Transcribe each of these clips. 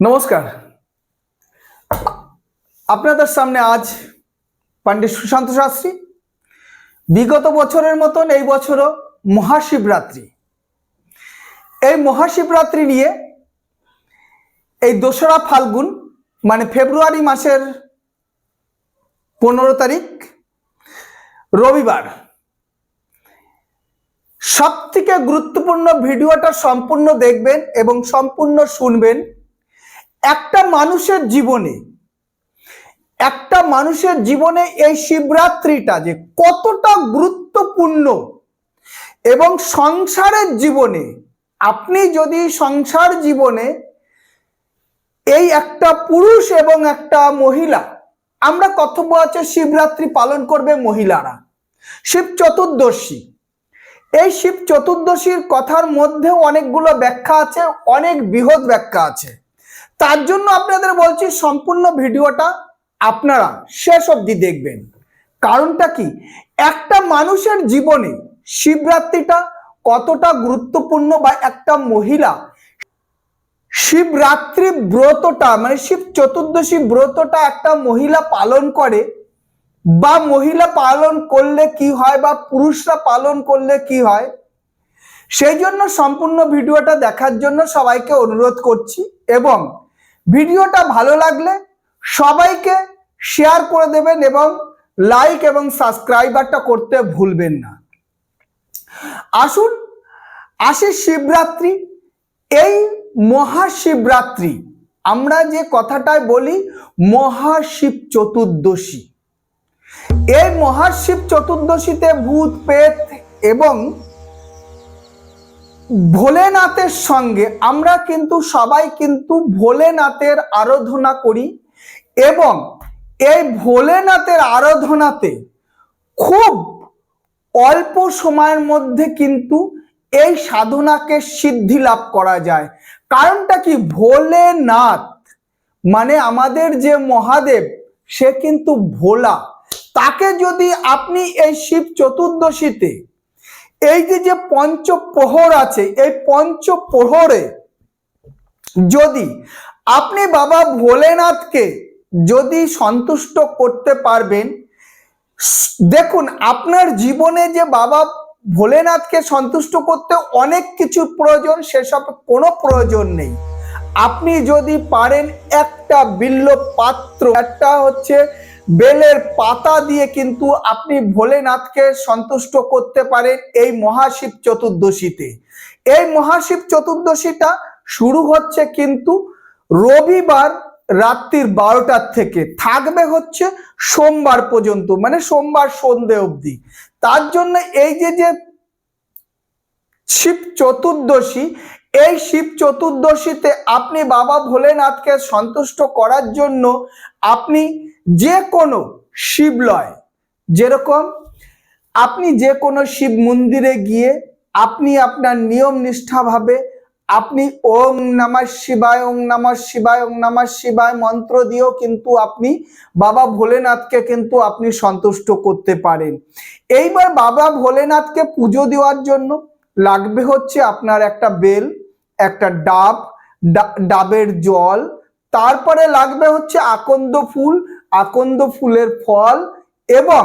নমস্কার। আপনাদের সামনে আজ পণ্ডিত সুশান্ত শাস্ত্রী। বিগত বছরের মতন এই বছরও মহাশিবরাত্রি। এই মহাশিবরাত্রি নিয়ে এই দোসরা ফাল্গুন মানে ফেব্রুয়ারি মাসের পনেরো তারিখ, রবিবার। সব থেকে গুরুত্বপূর্ণ ভিডিওটা সম্পূর্ণ দেখবেন এবং সম্পূর্ণ শুনবেন। একটা মানুষের জীবনে, একটা মানুষের জীবনে এই শিবরাত্রিটা যে কতটা গুরুত্বপূর্ণ এবং সংসারের জীবনে, আপনি যদি সংসার জীবনে এই একটা পুরুষ এবং একটা মহিলা, আমরা কর্তব্য আছে শিবরাত্রি পালন করবে মহিলারা, শিব চতুর্দশী। এই শিব চতুর্দশীর কথার মধ্যে অনেকগুলো ব্যাখ্যা আছে, অনেক বৃহৎ ব্যাখ্যা আছে। তার জন্য আপনাদের বলছি সম্পূর্ণ ভিডিওটা আপনারা শেষ অবধি দেখবেন। কারণটা কি? একটা মানুষের জীবনে শিবরাত্রিটা কতটা গুরুত্বপূর্ণ বা একটা মহিলা শিবরাত্রি ব্রতটা মানে শিব চতুর্দশী ব্রতটা একটা মহিলা পালন করে বা মহিলা পালন করলে কি হয় বা পুরুষরা পালন করলে কি হয়, সেই জন্য সম্পূর্ণ ভিডিওটা দেখার জন্য সবাইকে অনুরোধ করছি এবং ভিডিওটা ভালো লাগলে সবাইকে শেয়ার করে দেবেন এবং লাইক এবং সাবস্ক্রাইবারটা করতে ভুলবেন না। আসুন, আসে শিবরাত্রি। এই মহাশিবরাত্রি, আমরা যে কথাটাই বলি, মহাশিব চতুর্দশী। এই মহাশিব চতুর্দশীতে ভূত পেত এবং ভোলেনাথের সঙ্গে আমরা কিন্তু সবাই কিন্তু ভোলেনাথের আরাধনা করি এবং এই ভোলেনাথের আরাধনাতে খুব অল্প সময়ের মধ্যে কিন্তু এই সাধনাকে সিদ্ধি লাভ করা যায়। কারণটা কি? ভোলেনাথ মানে আমাদের যে মহাদেব, সে কিন্তু ভোলা। তাকে যদি আপনি এই শিব চতুর্দশীতে এই যে যে পঞ্চপ্রহর আছে, এই পঞ্চপ্রহরে যদি আপনি বাবা ভোলেনাথকে যদি সন্তুষ্ট করতে পারবেন, দেখুন আপনার জীবনে যে বাবা ভোলেনাথকে সন্তুষ্ট করতে অনেক কিছু প্রয়োজন, সেসব কোনো প্রয়োজন নেই। আপনি যদি পারেন একটা বিল্ল পাত্র, একটা হচ্ছে বেলের পাতা দিয়ে কিন্তু আপনি ভোলেনাথকে সন্তুষ্ট করতে পারেন এই মহাশিব চতুর্দশীতে। এই মহাশিব চতুর্দশীটা শুরু হচ্ছে কিন্তু রবিবার রাত্রির বারোটার থেকে। থাকবে হচ্ছে সোমবার পর্যন্ত মানে সোমবার সন্ধে অবধি। তার জন্য এই যে যে শিব চতুর্দশী, এই শিব চতুর্দশীতে আপনি বাবা ভোলেনাথকে সন্তুষ্ট করার জন্য আপনি যে কোনো শিবলয় যেরকম আপনি যে কোনো শিব মন্দিরে গিয়ে আপনি আপনার নিয়ম নিষ্ঠাভাবে আপনি ওম নমঃ শিবায় ওম নমঃ শিবায় ওম নমঃ শিবায় মন্ত্র দিয়েও কিন্তু আপনি বাবা ভোলেনাথকে কিন্তু আপনি সন্তুষ্ট করতে পারেন। এইবার বাবা ভোলেনাথকে পুজো দেওয়ার জন্য লাগবে হচ্ছে আপনার একটা বেল, একটা ডাব ডাবের জল, তারপরে লাগবে হচ্ছে আকন্দ ফুল আকন্দ ফুলের ফল এবং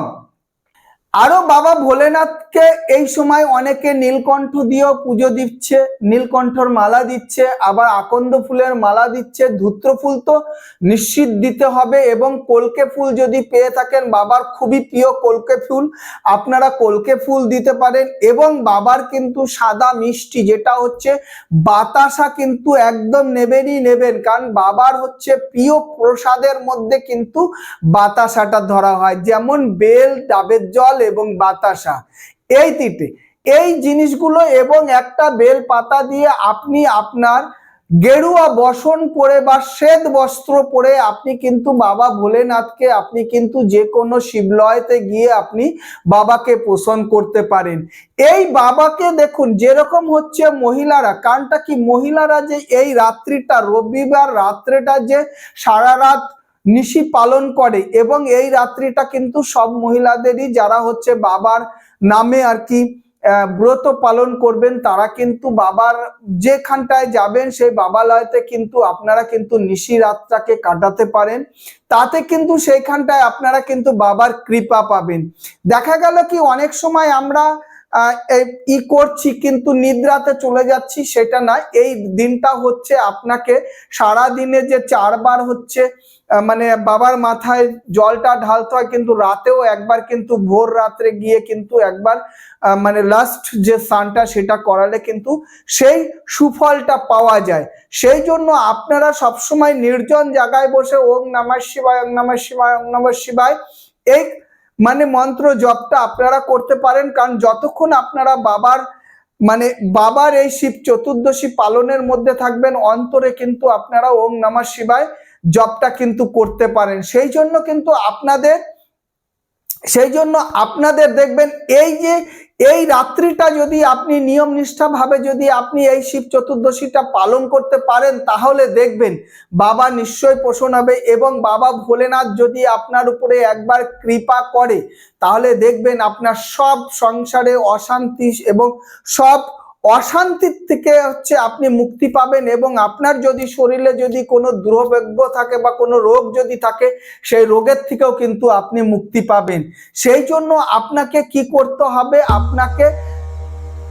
আরও বাবা ভোলেনাথকে এই সময় অনেকে নীলকণ্ঠ দিয়েও পুজো দিচ্ছে, নীলকণ্ঠর মালা দিচ্ছে, আবার আকন্দ ফুলের মালা দিচ্ছে, ধূত্র ফুল তো নিশ্চিত দিতে হবে এবং কলকে ফুল যদি পেয়ে থাকেন, বাবার খুবই প্রিয় কলকে ফুল, আপনারা কলকে ফুল দিতে পারেন এবং বাবার কিন্তু সাদা মিষ্টি যেটা হচ্ছে বাতাসা কিন্তু একদম নেবেনই নেবেন, কারণ বাবার হচ্ছে প্রিয় প্রসাদের মধ্যে কিন্তু বাতাসাটা ধরা হয়, যেমন বেল, ডাবের জল এবং বাতাসা। এই তিনটে। এই জিনিসগুলো এবং একটা বেল পাতা দিয়ে আপনি আপনার গেরুয়া বসন পরে বা শ্বেত বস্ত্র পরে আপনি কিন্তু বাবা ভোলেনাথকে, আপনি কিন্তু যে কোনো শিবলয়তে গিয়ে আপনি বাবাকে পোষণ করতে পারেন। এই বাবাকে দেখুন, যেরকম হচ্ছে মহিলারা, কারণটা কি? মহিলারা যে এই রাত্রিটা, রবিবার রাত্রেটা যে সারা রাত নিশি পালন করে এবং এই রাত্রিটা কিন্তু সব মহিলাদেরই, যারা হচ্ছে বাবার নামে আর কি ব্রত পালন করবেন, তারা কিন্তু বাবার যেখানটায় যাবেন, সেই বাবালয়তে কিন্তু আপনারা কিন্তু নিশি রাতটাকে কাটাতে পারেন। তাতে কিন্তু সেইখানটায় আপনারা কিন্তু বাবার কৃপা পাবেন। দেখা গেল কি, অনেক সময় আমরা ই করছি, কিন্তু নিদ্রাতে চলে যাচ্ছি, সেটা না। এই দিনটা হচ্ছে আপনাকে সারা দিনে যে চারবার হচ্ছে মানে বাবার মাথায় জলটা ঢালতে হয়, কিন্তু রাতেও একবার, কিন্তু ভোর রাত্রে গিয়ে কিন্তু একবার মানে লাস্ট যে সানটা সেটা করালে কিন্তু সেই সুফলটা পাওয়া যায়। সেই জন্য আপনারা সবসময় নির্জন জায়গায় বসে ওম নমঃ শিবায় ওম নমঃ শিবায় ওম নমঃ শিবায় এই মানে মন্ত্র জপটা আপনারা করতে পারেন, কারণ যতক্ষণ আপনারা বাবার মানে বাবার এই শিব চতুর্দশী পালনের মধ্যে থাকবেন, অন্তরে কিন্তু আপনারা ওম নমঃ শিবায় জপটা কিন্তু করতে পারেন। সেই জন্য কিন্তু আপনাদের সেই জন্য আপনাদের দেখবেন এই যে, এই রাত্রিটা যদি আপনি নিয়ম ভাবে যদি আপনি এই শিব চতুর্দশীটা পালন করতে পারেন, তাহলে দেখবেন বাবা নিশ্চয় পোষণ হবে এবং বাবা ভোলেনাথ যদি আপনার উপরে একবার কৃপা করে, তাহলে দেখবেন আপনার সব সংসারে অশান্তি এবং সব অশান্তির থেকে হচ্ছে আপনি মুক্তি পাবেন এবং আপনার যদি শরীরে যদি কোনো দুর্ভাগ্য থাকে বা কোনো রোগ যদি থাকে, সেই রোগের থেকেও কিন্তু আপনি মুক্তি পাবেন। সেই জন্য আপনাকে কি করতে হবে? আপনাকে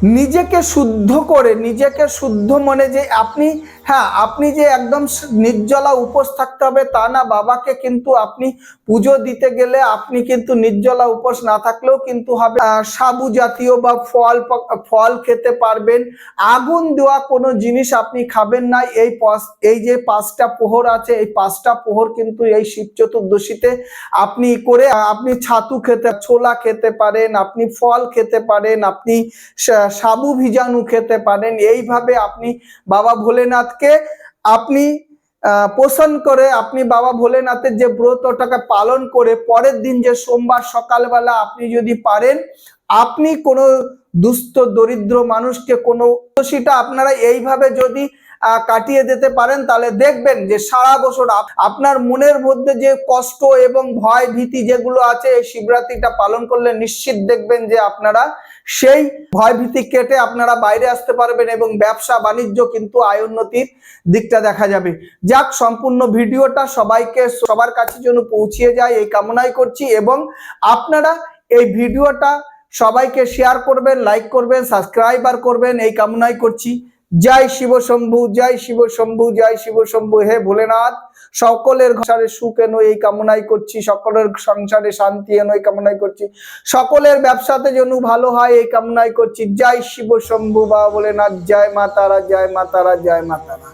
নিজেকে শুদ্ধ করে, নিজেকে শুদ্ধ মনে যে আপনি হ্যাঁ আপনি যে একদম নির্জলা উপোস থাকতে হবে তা না, বাবাকে কিন্তু আপনি পুজো দিতে গেলে আপনি কিন্তু নির্জলা উপোস না থাকলেও কিন্তু হবে সাবু জাতীয় বা ফল ফল খেতে পারবেন। আগুন দেওয়া কোনো জিনিস আপনি খাবেন না। এই এই যে পাঁচটা পোহর আছে, এই পাঁচটা পোহর কিন্তু এই শিব চতুর্দশীতে আপনি করে, আপনি ছাতু খেতে, ছোলা খেতে পারেন, আপনি ফল খেতে পারেন, আপনি সাবু ভিজানু খেতে পারেন। এইভাবে আপনি বাবা ভোলেনাথকে আপনি পোষণ করে আপনি বাবা ভোলেনাথের যে ব্রতটাকে পালন করে পরের দিন যে সোমবার সকালবেলা আপনি যদি পারেন, আপনি কোনো দুস্থ, দরিদ্র মানুষকে কোনো সেটা আপনারা এইভাবে যদি কাটিয়ে দিতে পারেন, তাহলে দেখবেন যে সারা বছর আপ- আপনার মনের মধ্যে যে কষ্ট এবং ভয় ভীতি যেগুলো আছে, এই শিবরাত্রিটা পালন করলে নিশ্চিত দেখবেন যে আপনারা সেই ভয়ভীতি কেটে আপনারা বাইরে আসতে পারবেন এবং ব্যবসা বাণিজ্য কিন্তু আয় উন্নতির দিকটা দেখা যাবে। যাক, সম্পূর্ণ ভিডিওটা সবাইকে, সবার কাছে যেন পৌঁছিয়ে যায়, এই কামনাই করছি এবং আপনারা এই ভিডিওটা সবাইকে শেয়ার করবেন লাইক করবেন সাবস্ক্রাইব আর করবেন, এই কামনাই করছি। জয় শিব শম্ভু, জয় শিব শম্ভু, জয় শিব শম্ভু। হে ভোলেনাথ, সকলের সংসারে সুখ এনো এই কামনাই করছি। সকলের সংসারে শান্তি এনো এই কামনাই করছি। সকলের ব্যবসাতে যেন ভালো হয়, এই কামনাই করছি। জয় শিব শম্ভু বা ভোলেনাথ, জয় মাতারা জয় মাতারা জয় মাতারা